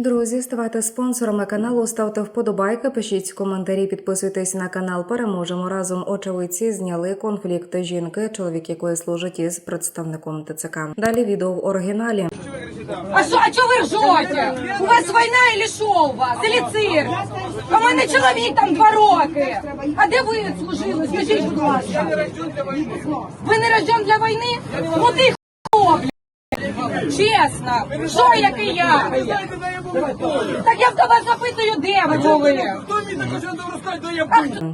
Друзі, ставайте спонсорами каналу, ставте вподобайки, пишіть коментарі, підписуйтесь на канал. Переможемо разом. Очевидці зняли конфлікт жінки, чоловік якої служить із представником ТЦК. Далі відео в оригіналі. А що, а чого ви ржете? У вас війна или що у вас? Или цирк? В мене чоловік там два роки. А де ви служили? Скажіть, будь ласка. Ви не рожден для війни? Ну ти? Чесно. Що, як і я? Так я в вас запитую, де ви були?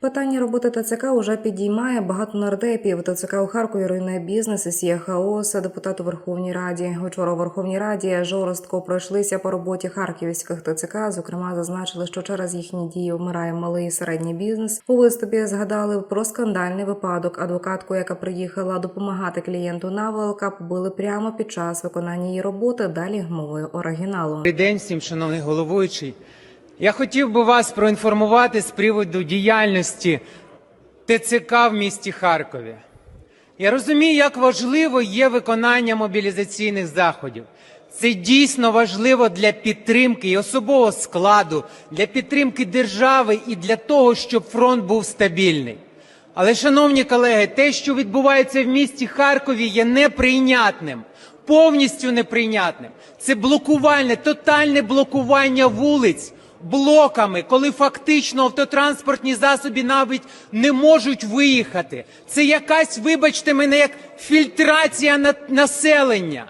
Питання роботи ТЦК уже підіймає багато нардепів. ТЦК у Харкові руйнує бізнес і сіє хаос. Депутат у Верховній Раді. Вчора у Верховній Раді жорстко пройшлися по роботі харківських ТЦК. Зокрема, зазначили, що через їхні дії вмирає малий і середній бізнес. У виступі згадали про скандальний випадок. Адвокатку, яка приїхала допомагати клієнту на ВЛК, побили прямо під час виконання її роботи. Далі мовою оригіналу. Добрий день всім, шановний головуючий. Я хотів би вас проінформувати з приводу діяльності ТЦК в місті Харкові. Я розумію, як важливо є виконання мобілізаційних заходів. Це дійсно важливо для підтримки і особового складу, для підтримки держави і для того, щоб фронт був стабільний. Але, шановні колеги, те, що відбувається в місті Харкові, є неприйнятним, повністю неприйнятним. Це блокувальне, тотальне блокування вулиць блоками, коли фактично автотранспортні засоби навіть не можуть виїхати. Це якась, вибачте мене, як фільтрація на- населення.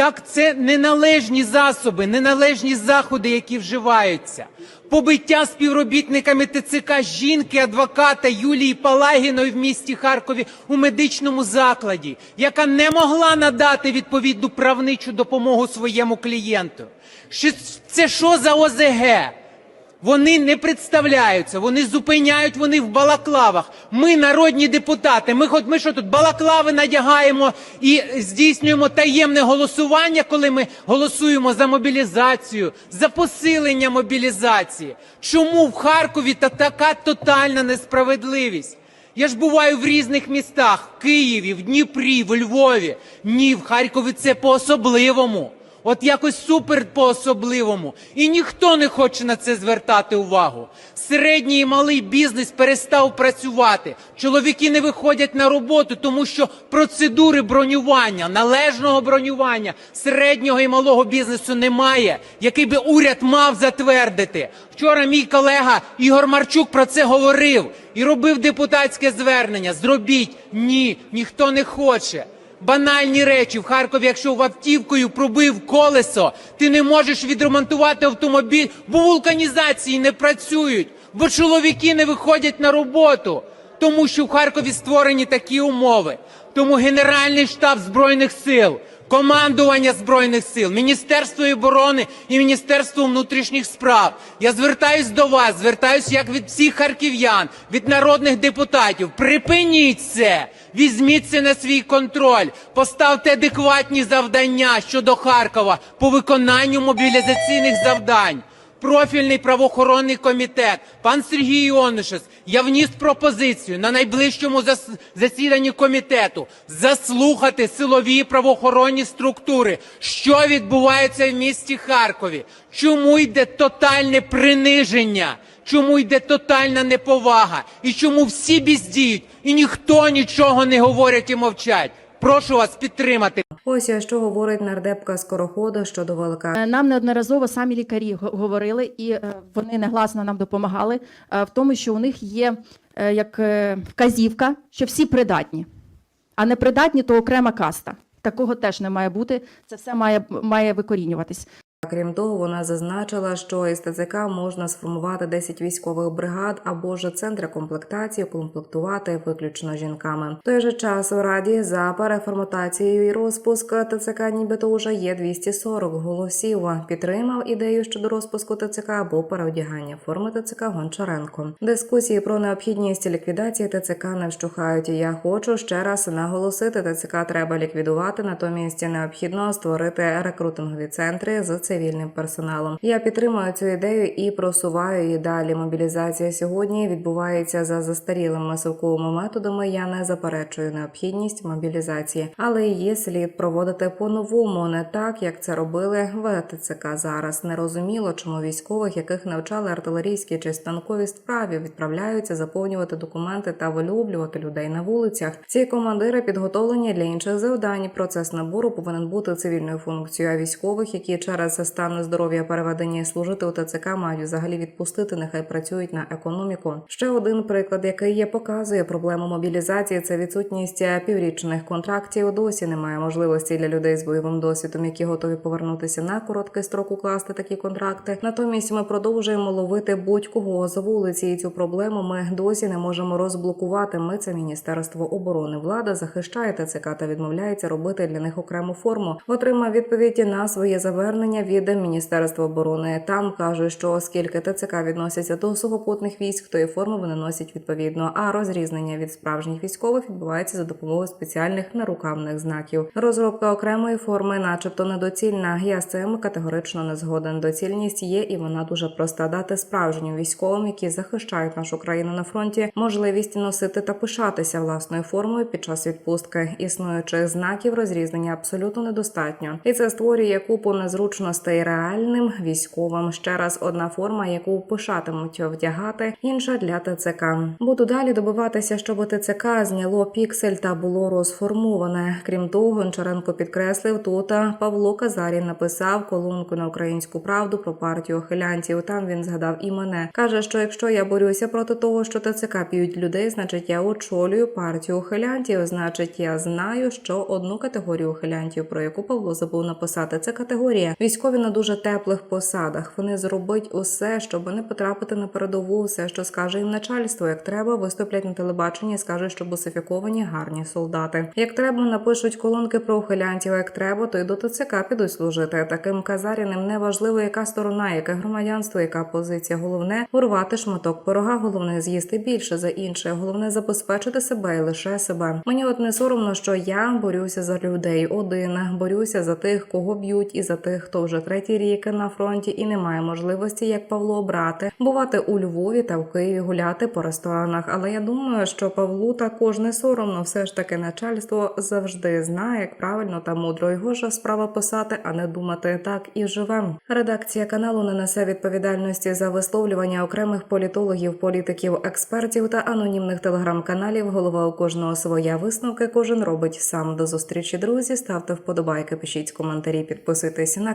Так, це неналежні засоби, неналежні заходи, які вживаються. Побиття співробітниками ТЦК жінки, адвоката Юлії Палагіної в місті Харкові у медичному закладі, яка не могла надати відповідну правничу допомогу своєму клієнту. Це що за ОЗГ? Вони не представляються, вони зупиняють, вони в балаклавах. Ми, народні депутати, ми хоч ми що тут балаклави надягаємо і здійснюємо таємне голосування, коли ми голосуємо за мобілізацію, за посилення мобілізації. Чому в Харкові та така тотальна несправедливість? Я ж буваю в різних містах: в Києві, в Дніпрі, в Львові. Ні, в Харкові це по-особливому. От якось супер по-особливому. І ніхто не хоче на це звертати увагу. Середній і малий бізнес перестав працювати. Чоловіки не виходять на роботу, тому що процедури бронювання, належного бронювання середнього і малого бізнесу немає, який би уряд мав затвердити. Вчора мій колега Ігор Марчук про це говорив і робив депутатське звернення. Зробіть ні, ніхто не хоче. Банальні речі в Харкові, якщо в автівкою пробив колесо, ти не можеш відремонтувати автомобіль, бо вулканізації не працюють, бо чоловіки не виходять на роботу, тому що в Харкові створені такі умови. Тому Генеральний штаб Збройних сил, командування Збройних сил, Міністерство оборони і Міністерство внутрішніх справ. Я звертаюсь до вас, звертаюсь як від всіх харків'ян, від народних депутатів. Припиніть це! Візьміть це на свій контроль, поставте адекватні завдання щодо Харкова по виконанню мобілізаційних завдань. Профільний правоохоронний комітет, пан Сергій Іонушес, я вніс пропозицію на найближчому зас- засіданні комітету заслухати силові правоохоронні структури, що відбувається в місті Харкові, чому йде тотальне приниження, чому йде тотальна неповага? І чому всі бездіють і ніхто нічого не говорять і мовчать. Прошу вас підтримати. Ось що говорить нардепка скорохода щодо ВЛК. Е, Нам неодноразово самі лікарі говорили, і е, вони негласно нам допомагали е, в тому, що у них є як вказівка, що всі придатні, а не придатні то окрема каста. Такого теж не має бути. Це все має, має викорінюватись. Крім того, вона зазначила, що із ТЦК можна сформувати 10 військових бригад або ж центри комплектації комплектувати виключно жінками. В той же час у раді за переформатацією і розпуск ТЦК нібито уже є 240 голосів. Підтримав ідею щодо розпуску ТЦК або переодягання форми ТЦК Гончаренко. Дискусії про необхідність ліквідації ТЦК не вщухають. Я хочу ще раз наголосити: ТЦК треба ліквідувати. Натомість необхідно створити рекрутингові центри з цивільним персоналом. Я підтримую цю ідею і просуваю її далі. Мобілізація сьогодні відбувається за застарілими совковими методами. Я не заперечую необхідність мобілізації, але її слід проводити по-новому, не так як це робили в ТЦК зараз. Нерозуміло, чому військових, яких навчали артилерійські чи станкові справі, відправляються заповнювати документи та вилюблювати людей на вулицях. Ці командири підготовлені для інших завдань. Процес набору повинен бути цивільною функцією. А військових, які через стан здоров'я переведені служити у ТЦК, мають взагалі відпустити. Нехай працюють на економіку. Ще один приклад, який є, показує проблему мобілізації. Це відсутність піврічних контрактів. Досі немає можливості для людей з бойовим досвідом, які готові повернутися на короткий строк укласти такі контракти. Натомість ми продовжуємо ловити будь-кого з вулиці. І цю проблему ми досі не можемо розблокувати. Ми це міністерство оборони. Влада захищає ТЦК та відмовляється робити для них окрему форму. Отримав відповідь на своє завернення від міністерства оборони. Там кажуть, що оскільки ТЦК відносяться до сухопутних військ, то і форму вони носять відповідно. А розрізнення від справжніх військових відбувається за допомогою спеціальних нарукавних знаків. Розробка окремої форми, начебто, недоцільна. Я з цим категорично не згоден. Доцільність є, і вона дуже проста. Дати справжнім військовим, які захищають нашу країну на фронті, можливість носити та пишатися власною формою під час відпустки. Існуючих знаків розрізнення абсолютно недостатньо, і це створює купу незручностей реальним військовим. Ще раз одна форма, яку пишатимуть вдягати, інша для ТЦК. Буду далі добиватися, щоб ТЦК зняло піксель та було розформоване. Крім того, Гончаренко підкреслив тут Павло Казарін написав колонку на українську правду про партію охилянців. Там він згадав і мене. каже, що якщо я борюся проти того, що ТЦК п'ють людей, значить я очолюю партію ухилянтів. Значить, я знаю, що одну категорію ухилянтів, про яку Павло забув написати, це категорія військові на дуже теплих посадах. Вони зробить усе, щоб не потрапити на передову. Все, що скаже їм начальство, як треба, виступлять на телебаченні, і скажуть, що бусифіковані гарні солдати. Як треба, напишуть колонки про ухилянтів. Як треба, то й до ТЦК підуть служити. Таким казаріним не важливо, яка сторона, яке громадянство, яка позиція. Головне урвати шматок пирога. Головне з'їсти більше за інше. Головне забезпечити себе і лише себе. Мені от не соромно, що я борюся за людей один, борюся за тих, кого б'ють, і за тих, хто вже третій рік на фронті і не має можливості, як Павло, обрати, бувати у Львові та в Києві гуляти по ресторанах. Але я думаю, що Павлу також не соромно. Все ж таки начальство завжди знає, як правильно та мудро його ж справа писати, а не думати так і живем. Редакція каналу не несе відповідальності за висловлювання окремих політологів, політиків, експертів та анонімних телеграм-каналів. Голова у кожного своя висновки. Кожен робить сам. До зустрічі, друзі. Ставте вподобайки, пишіть коментарі, підписуйтесь на